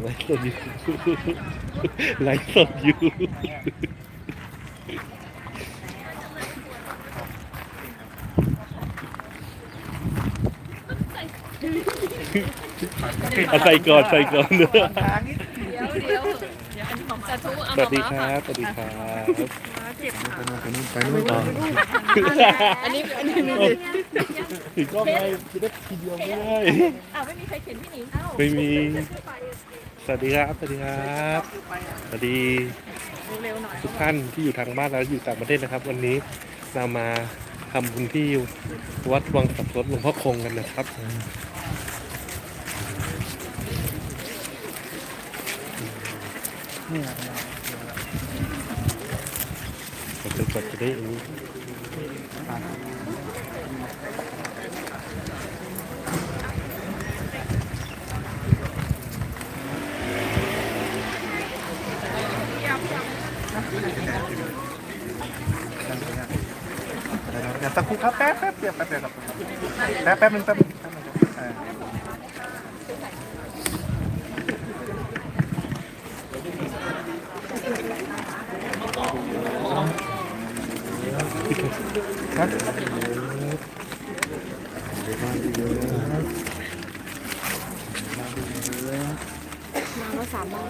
ไลฟ์สดอยู่ไลฟ์สดอยู่เอาใส่ก่อนใส่ก่อนเนอะเดี๋ยวเดี๋ยวเดี๋ยวอันนี้ของสาธุเอาสวัสดีครับสวัสดีครับ เจ็บไปนู่นไปนู่นไปนู่นต่ออันนี้อันนี้ ถึงก็ไม่ได้ทีเดียวไม่ได้อ้าวไม่มีใครเข็นพี่หนิงอ้าวไม่มี สวัสดีครับ สวัสดีครับ สวัสดีเร็วๆหน่อยทุกท่านที่อยู่ทางบ้านและอยู่ต่างประเทศนะครับ วันนี้เรามาทำบุญที่วัดวังสับรถหลวงพ่อคงกันนะครับกดจะกดจะได้อันนี้ สักครู่ครับแป๊บแป๊บเดียวแป๊บเดียวครับแป๊บแป๊บนึงแป๊บนึงแป๊บนึงเออมาสามบ้าน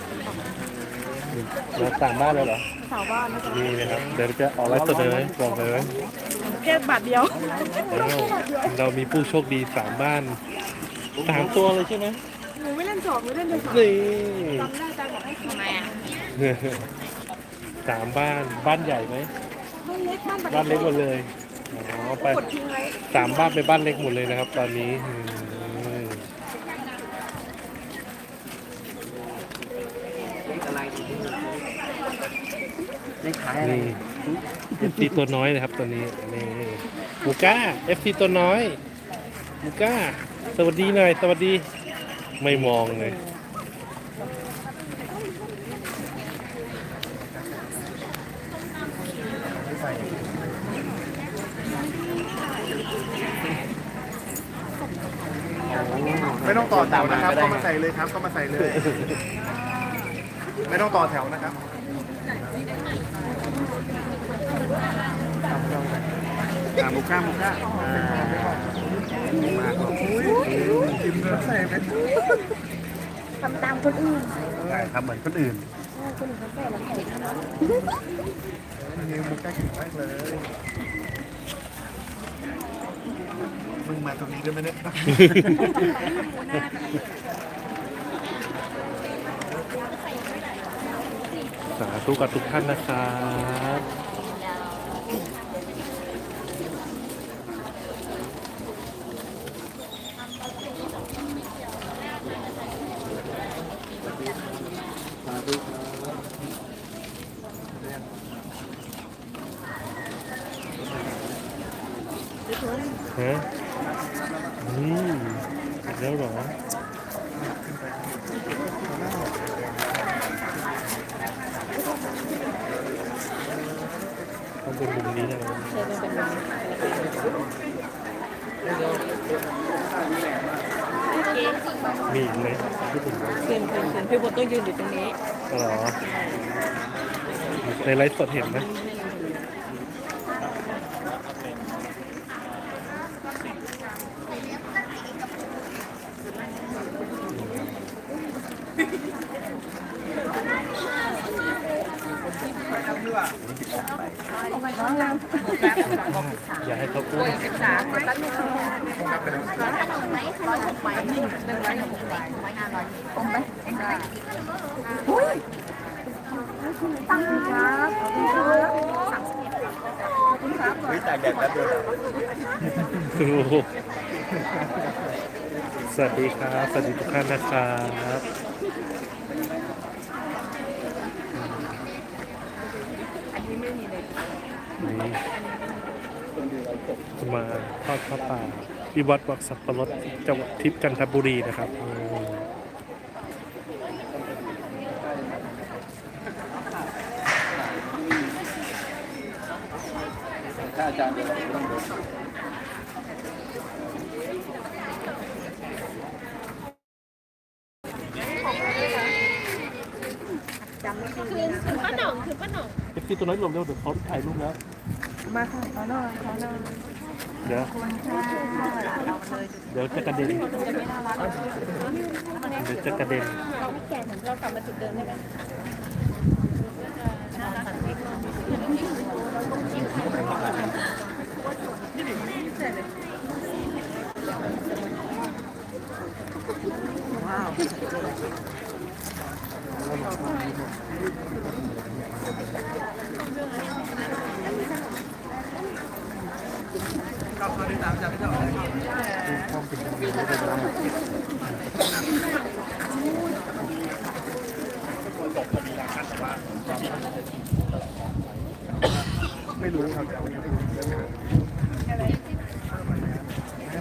เราต่างบ้านแล้วเหรอสาวบ้านนะจ๊ะนี่นะครับ เดี๋ยวจะออกไลฟ์สดเลยไหมบอกเลย แค่บาทเดียว อ้าวเรามีผู้โชคดีสามบ้านสามตัวเลยใช่ไหมหนูไม่เล่นสองหนูเล่นเดียวสามนี่จำได้จังบอกให้ทำไมอะสามบ้านบ้านใหญ่ไหมบ้านเล็กบ้านบ้านเล็กหมดเลยอ๋อไป กดทิ้งไว้สามบ้านไปบ้านเล็กหมดเลยนะครับ ตอนนี้อืม เลขท้ายอะไรนี่เอฟซีตัวน้อยนะครับตอนนี้นี่มูก้าเอฟซีตัวน้อยมูก้า สวัสดีหน่อย สวัสดี ไม่มองเลย ไม่ต้องต่อแถวนะครับเข้ามาใส่เลยครับเข้ามาใส่เลย ไม่ต้องต่อแถวนะครับ อ่ามุก้ามุก้าอ่ามาครับอุ้ยกินแล้วใส่ไหมทำตามคนอื่นใช่ทำเหมือนคนอื่นคนอื่นเขาใส่แล้วใส่นะนี่มุก้าเก่งมากเลยมึงมาตรงนี้ได้ไหมเนี่ยสาธุกับทุกท่านนะครับ ฮะอืมอีกแล้วเหรอ ต้องเป็นมุมนี้นะ ใช่เป็นเป็น มีอีกไหมที่ผมบอกคืนคืนคืนพี่บดต้องยืนอยู่ตรงนี้เหรอในไลฟ์สดเห็นไหมอย่าให้เขาพูด สามตั้งหนึ่งร้อยหกไหมร้อยหกไหมหนึ่งร้อยหกไหมร้อยห้าร้อยอมไหมอุ้ยตั้งครับขอบ คุณครับสามสิบเอ็ดขอบคุณครับเฮ้ยจากแดดแป๊บเดียวโอ้โหสวัสดีครับ สวัสดีทุกท่านนะครับ นี้มาทอดพระป่าที่วัดวักสับปะรดจังหวัดทิพย์กันทบบุรีนะครับถ้งคือป้าหน่องคือป้าหน่องเอฟซีตัวน้อยลงเร็วเดี๋ยวเขาถ่ายรูปแล้ว มาค่ะขอหน่อยขอหน่อยเดี๋ยวเดี๋ยวจะกระเด็นเดี๋ยวจะกระเด็นเราไม่แก่เรากลับมาจุดเดิมได้ไหมน่ารัก ก็เขาได้ตามจากพี่เจ้าไม่รู้ครับ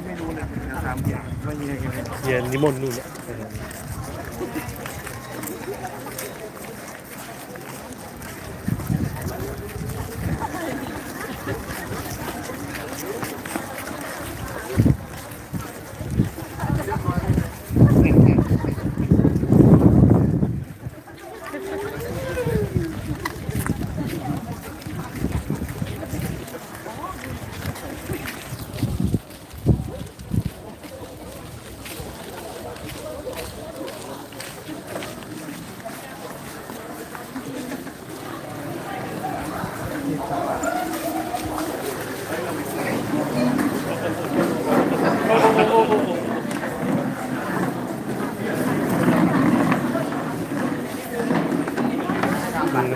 ไม่รู้เลยถามอย่างไม่ มี อะไ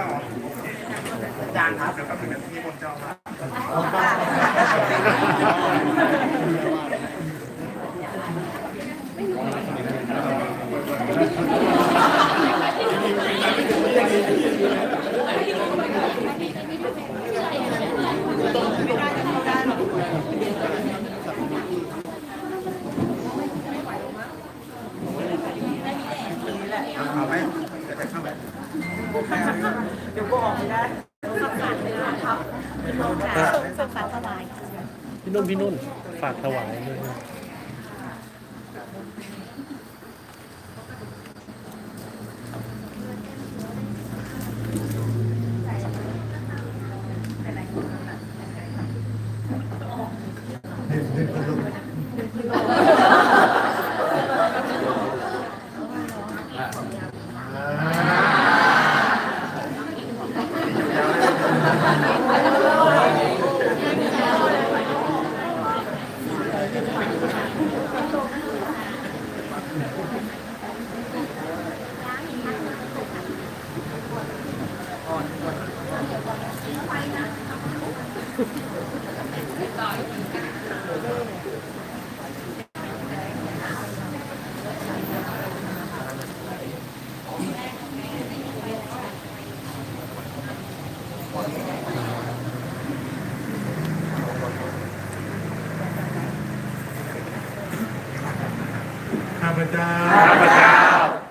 ร กันเย็นนิมนต์นู่นเนี่ยมันทำไมอันนี้ถ้าถามมากใช่ไหมอ้าวจางครับเดี๋ยวก็ถึงที่บนจอมาเอาไหมจะเข้าไป ส่งฝาถวาย พี่นุ่นพี่นุ่นฝากถวายด้วย เจ้าข้าพเจ้า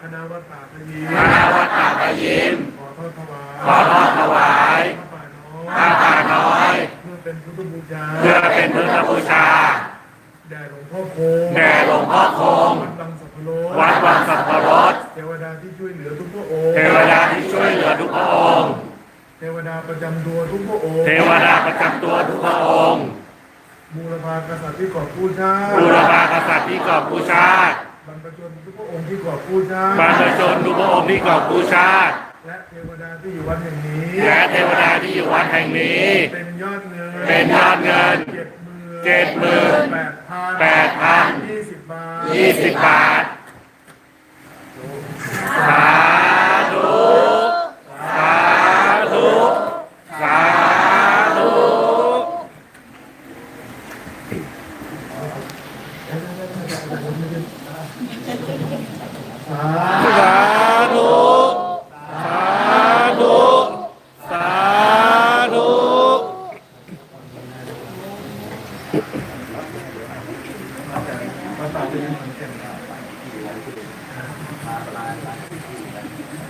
คณะวัดป่าพยีคณะวัดป่าพระยิมขอทอดถวายขอทอดถวายข้าป่าน้อยเพื่อเป็นพุทธบูชาเพื่อเป็นพุทธบูชาแด่หลวงพ่อคงแด่หลวงพ่อคงวัดบางสัพพโลวัดวังสัพพรสเทวดาที่ช่วยเหลือทุกพระองค์เทวดาที่ช่วยเหลือทุกพระองค์เทวดาประจำตัวทุกพระองค์ เทวดาประจำตัวทุกพระองค์บูรพากษัตริย์ที่กอบกู้ชาติบูรพากษัตริย์ที่กอบกู้ชาติ รรพชนทุกพระองค์ที่กอบกู้ชาติบรรพชนทุกพระองค์ที่กอบกู้ชาติ และเทวดาที่อยู่วัดแห่งนี้ และเทวดาที่อยู่วัดแห่งนี้ เป็นยอดเงินเป็นยอดเงินเจ็ดหมื่นเจ็ดหมื่นแปดพันแปดพันยี่สิบบาทยี่สิบบาทสาธุ สาธุ สาธุ สา สาธุ สาธุ สาธุ ธ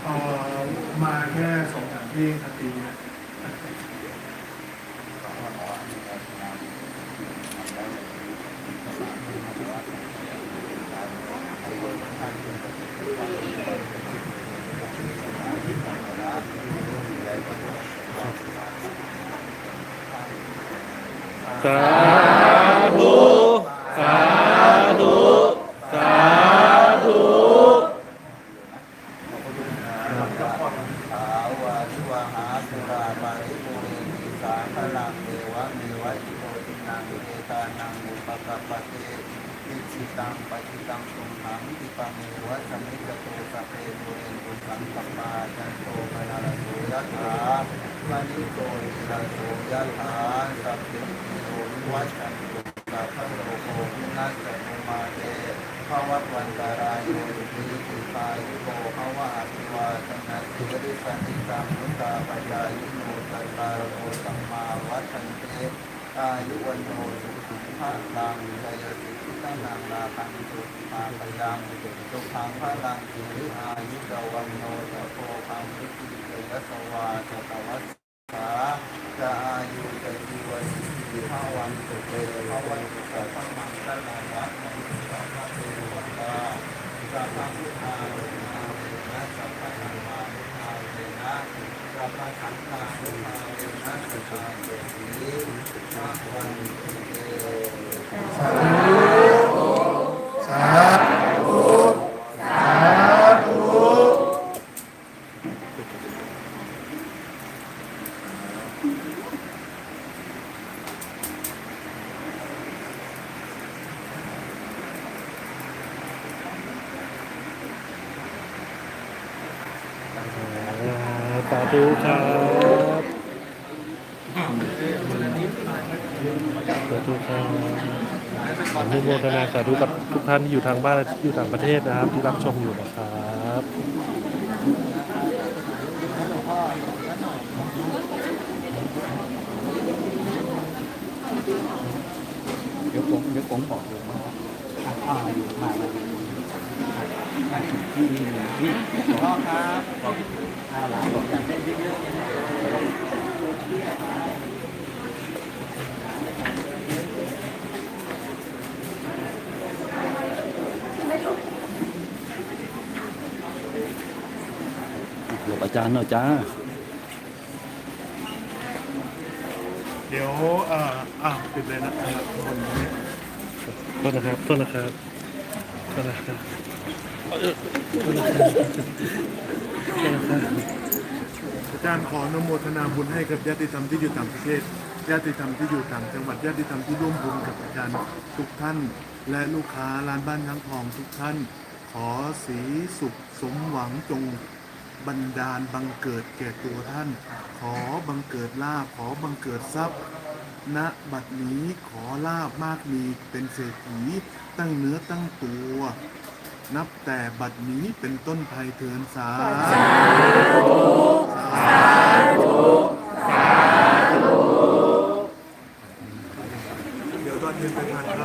เอ่อมาแค่สองสามที่ครับปีนี้ สาธุสาธุสาธุสาวาทิวหาสุราปาริปุเรนิสาพลังเดวะเมวะอิโตตินังเอตานังอุปกปปเต อิจิตังปจิตังตุมหังติปะเมวะสมิจโตสพเพปุเรนตุสังกปาจันโตปนาลโสยะถามณิโตติลาโสยะถาสัพพิโยวิวัชันตุสัพพะโลโกวินาศมุมาเตภวัตวันตารายโยติติตายุโกภวะอภิวาทนาสิริสันติสัมพุทธาปัญญายุโนตัสสาโรสัมมาวัฏันเตอายุวันโนสุขุมภะลังจายสิ ตังนังนาคังสุติมาปยังสุขังพะลังสิริอายุจวันโนจะโพคังสุติเตยสวาสตวัสสาจะอายุจะจีวันสิภาวันสุเตภาวันสุขะพังมังคะนาวัตมังสัพพะเทวตาสัพพะพุทธานุภาเวนะสัพพะธรรมานุภาเวนะสัพพะสังฆานุภาเวนะสัพพะเสรีสัพพันเต ธุครับสาธุครับอนุโมทนาสาธุกับทุกท่านที่อยู่ทางบ้านและอยู่ต่างประเทศนะครับ ที่รับชมอยู่นะครับเดี๋ยวผมเดี๋ยวผมบอกเลยว่าอ่าอยู่มาแล้วนี่นี่นี่พ่อครับ หลานบอาจารย์เนาะจ้า เดี๋ยวเอ่ออ้าวปิดเลยนะครับคนโทษนะครับโทษนะครับโทษนะครับ ออโทษนะครับโทษนะครับอาจารย์ขออนุโมทนาบุญให้กับญาติธรรมที่อยู่ต่างประเทศ ญาติธรรมที่อยู่ต่างจังหวัดญาติธรรมที่ร่วมบุญกับอาจารย์ทุกท่าน และลูกค้าร้านบ้านทั้งทองทุกท่าน ขอสีสุขสมหวังจงบันดาลบังเกิดแก่ตัวท่าน ขอบังเกิดลาภขอบังเกิดทรัพย์ณบัดนี้ขอลาบมากมีเป็นเศรษฐีตั้งเนื้อตั้งตัว นับแต่บัดนี้เป็นต้นภัยเถินสาธุสาธุสาธุเดี๋ยวตอนเย็นไปทาน